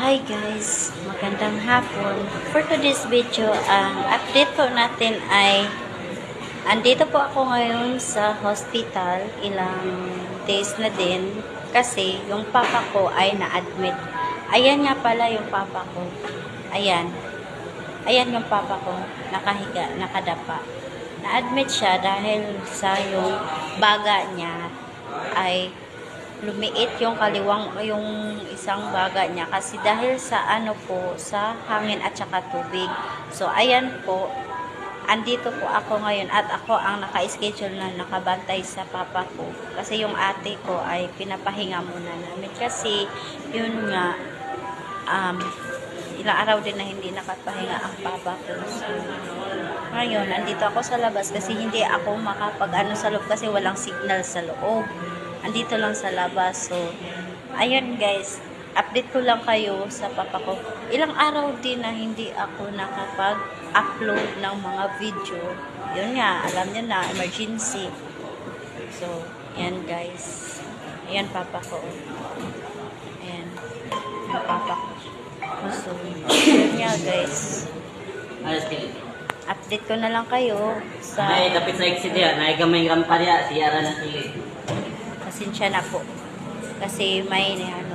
Hi guys, magandang hapon. For today's video, ang update po natin ay andito po ako ngayon sa hospital ilang days na din kasi yung papa ko ay na-admit. Ayan nga pala yung papa ko. Ayan. Ayan yung papa ko, nakahiga, nakadapa. Na-admit siya dahil sa yung baga niya ay lumiit yung kaliwang yung isang baga niya kasi dahil sa ano po sa hangin at saka tubig. So ayan po andito po ako ngayon at ako ang naka-schedule na nakabantay sa papa ko kasi yung ate ko ay pinapahinga muna namin kasi yun nga um, ilang araw din na hindi nakapahinga ang papa ko. So, ngayon, andito ako sa labas kasi hindi ako makapag ano sa loob kasi walang signal sa loob. Andito lang sa labas. So, ayun guys, update ko lang kayo sa papa ko. Ilang araw din na hindi ako nakapag-upload ng mga video. Yun nga, alam niyo na, emergency. So, yan guys. Ayan papa ko. Ayan. Ayan papa ko. So, yun nga guys. Update ko na lang kayo sa... Ay, dapit sa exit yan. Ay, gamay ramparya. Siyara na sili. Pasensya na po. Kasi may ano.